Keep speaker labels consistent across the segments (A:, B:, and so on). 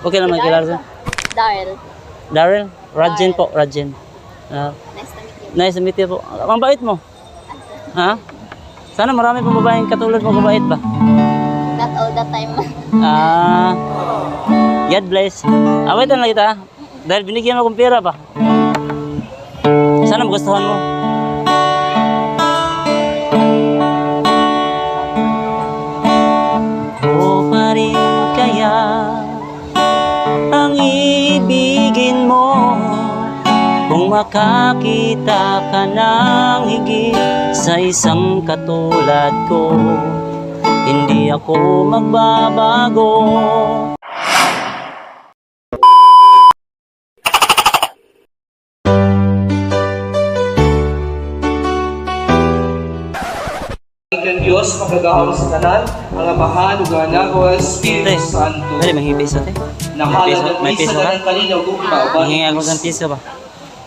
A: Okay lang magkilala sa'yo.
B: Daryl.
A: Daryl? Rajin po, Rajin. Ah,
B: Nice to meet you.
A: nice to meet you po. Ang bait mo. Ha? Sana marami pang babaeng katulad mo kabait ba?
B: Not all the time.
A: Ah, God bless. Awitan lang kita. Dahil binigyan mo akong pera pa. Sana magustuhan mo. Mo. Kung makakita ka ng higit sa isang katulad ko hindi ako magbabago.
C: Ng Diyos magagahom sa tanan, ang amahan ug ang anak ug ang Espiritu Santo.
A: Dali, may hipis piso-
C: ng
A: may piso
C: ka
A: ka?
C: ng kalinaw gugma uban.
A: Hingi ako ng piso ba?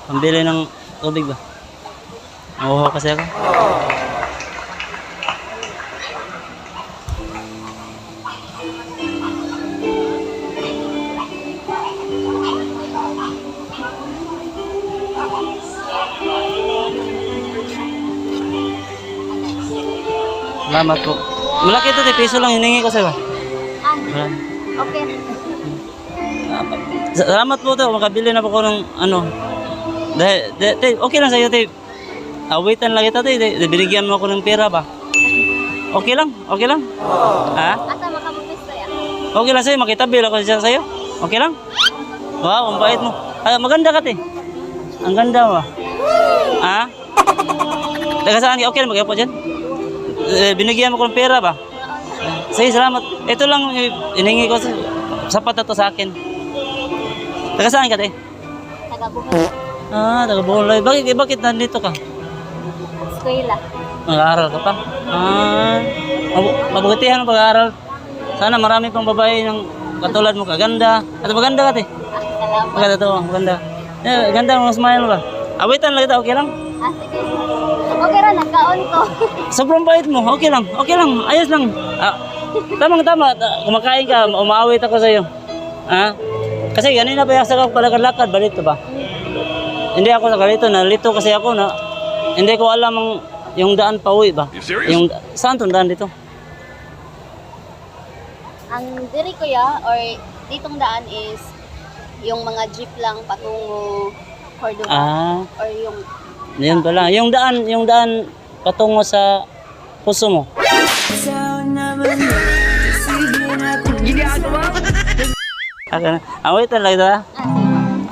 A: Pambili ng tubig ba? Oo kasi ako. Salamat po. Malaki ito, piso lang hiningi ko sa'yo.
B: Ah, okay.
A: Salamat po to, makabili na po ko ng ano. Dahil, de, te, okay lang sa'yo, te. Awitan lang kita, te. De, de, binigyan mo ako ng pera ba? Okay lang, okay lang. Ha?
B: Asa makabupis yan?
A: Okay lang sa'yo, makitabil ako siya sa'yo. Okay lang? Wow, ang bait mo. Ah, maganda ka, te. Ang ganda mo. Ha? Taga saan ka? Okay lang, mag po dyan. Eh, binigyan mo ko ng pera ba? Sige, salamat. Ito lang yung iningi ko. sa- Sapat na to sa akin. Taga saan ka, te?
B: Tagabuhay.
A: Ah, taga Bohol. Bakit, bakit nandito ka?
B: Eskwela.
A: Nag-aaral ka pa? Ah, mabu- mabutihan ang pag-aaral. Sana marami pang babae ng katulad mo, kaganda. At maganda ka, te.
B: Ah, salamat.
A: Maganda to, maganda. Eh, ganda mo, smile ba? Awitan lang kita, okay lang?
B: Ah, sige. Okay ra, nagkaon ko.
A: Sobrang bait mo, okay lang, okay lang, ayos lang. Ah, tamang tama, Ta- kumakain ka, umaawit ako sa'yo. Ha? Kasi ganun na pa yung ako palakad-lakad, balito ba? Hindi ako nakalito, nalito kasi ako na hindi ko alam ang yung daan pa uwi ba? Yung saan tong daan dito?
B: Ang diri ko ya, or ditong daan is yung mga jeep lang patungo Cordova.
A: Ah,
B: Or yung
A: yun pala. Yung daan, yung daan patungo sa puso mo. Ginagawa? Ah, wait lang ito ha.
B: ah.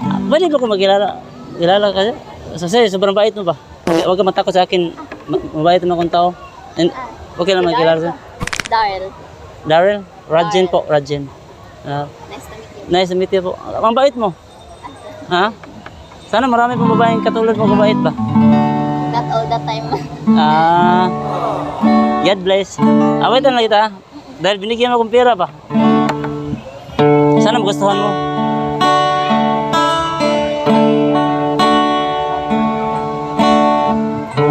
A: Ah, Pwede ba ko magkilala? Kilala ka siya? Kasi sobrang bait mo ba? Huwag ka matakot sa akin. Ma- Mabait mo akong tao. And, okay lang magkilala siya.
B: Daryl.
A: Daryl? Rajin po, Rajin. Ah,
B: Nice to meet you.
A: nice to meet you po. Ang bait mo. Ha? Sana marami pang babaeng katulad mo kabait ba?
B: Not all the time.
A: Ah, God bless. Awitan lang kita. ha? Dahil binigyan mo akong pera ba? Sana magustuhan mo.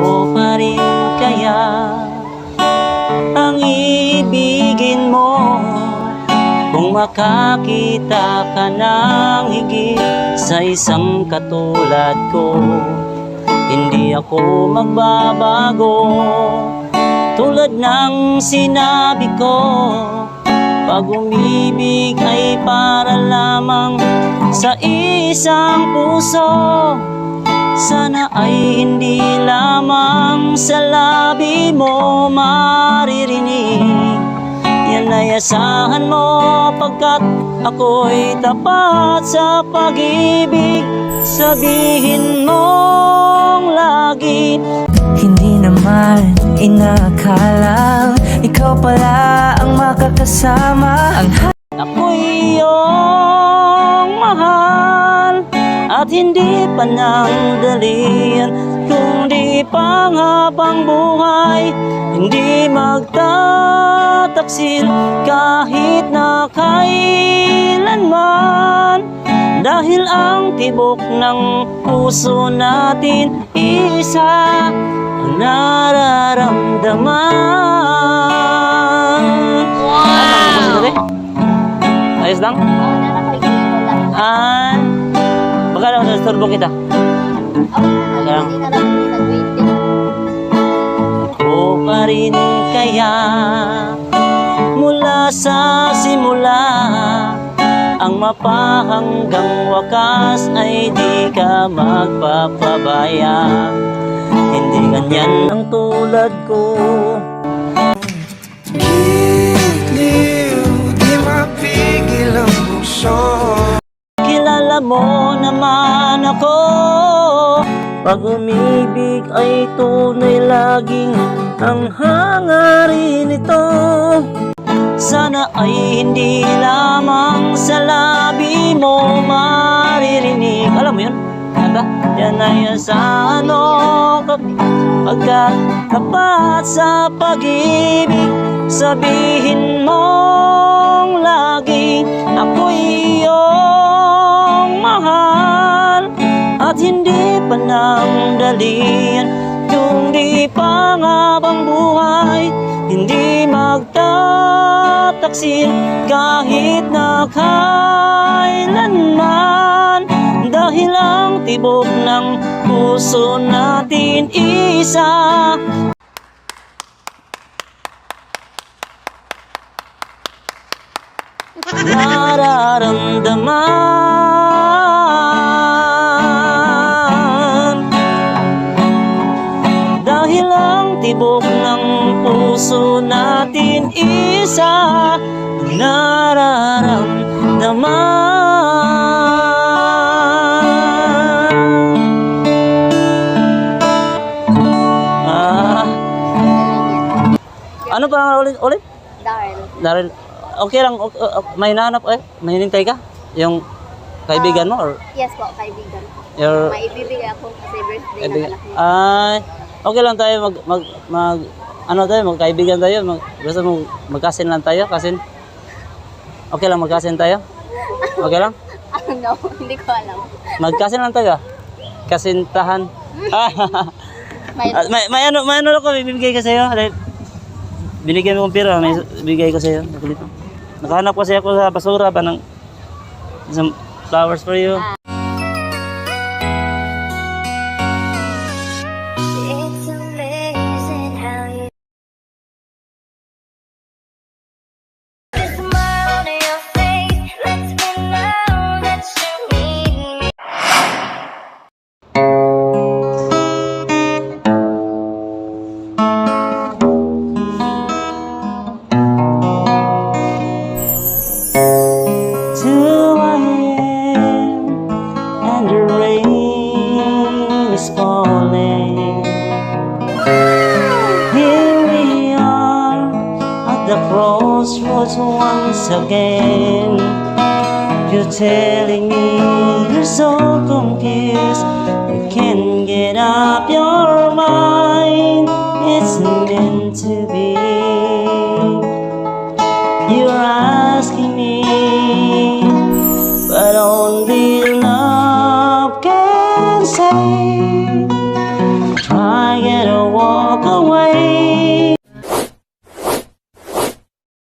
A: O pa rin kaya ang ibigin mo kung makakita ka ng higit sa isang katulad ko hindi ako magbabago Tulad ng sinabi ko Pag umibig ay para lamang sa isang puso. Sana ay hindi lamang sa labi mo maririnig. Yan ay asahan mo pagkat ako'y tapat sa pag-ibig. Sabihin mong lagi
D: naman inakala. Ikaw pala ang makakasama. Ang
A: Ako'y iyong mahal At hindi pa nang dalian Kung di panghabang buhay Hindi magtataksil Kahit na kailanman Dahil ang tibok ng puso natin Isa ang nararamdaman Wow! Ayos lang?
B: Oo, narakoy ko lang.
A: Ah, baka lang nasturbo kita.
B: Na lang
A: pa rin kaya mula sa simula ang mapa hanggang wakas ay di ka magpapabaya. Hindi ganyan ang tulad ko. Kilala mo naman ako. Pag umibig ay tunay laging ang hangarin ito Sana ay hindi lamang sa labi mo maririnig Alam mo yun? Kanta? Yan ay sa ano Pagkat tapat sa pag-ibig Sabihin mong lagi Ako'y iyong At hindi pa nang dalian Kung di pa nga bang buhay Hindi magtataksil Kahit na kailanman. Dahil ang tibok ng puso natin isa. Nararamdaman puso natin isa nararamdaman Ah, ano pa ulit? ulit? Daryl, okay lang, ok- ok- may hinahanap eh, may hinintay ka? Yung kaibigan mo or
B: Yes po, kaibigan.
A: your
B: May ibibigay ako kasi birthday ng anak niya.
A: Ay, okay lang tayo mag, mag, mag ano tayo, magkaibigan tayo, mag, gusto mo magkasin lang tayo, kasin? Okay lang, magkasin tayo? Okay lang?
B: Ano, hindi ko alam.
A: Magkasin lang tayo ah. Kasintahan.
B: May,
A: Ah, may, may ano, may ano ako, bibigay ko sa'yo. Binigyan mo kong pera, may bigay ko sa'yo. Nakahanap kasi ako sa basura ba ng some flowers for you.
E: The
A: crossroads once again. You're telling me you're so confused. You can't get up your mind.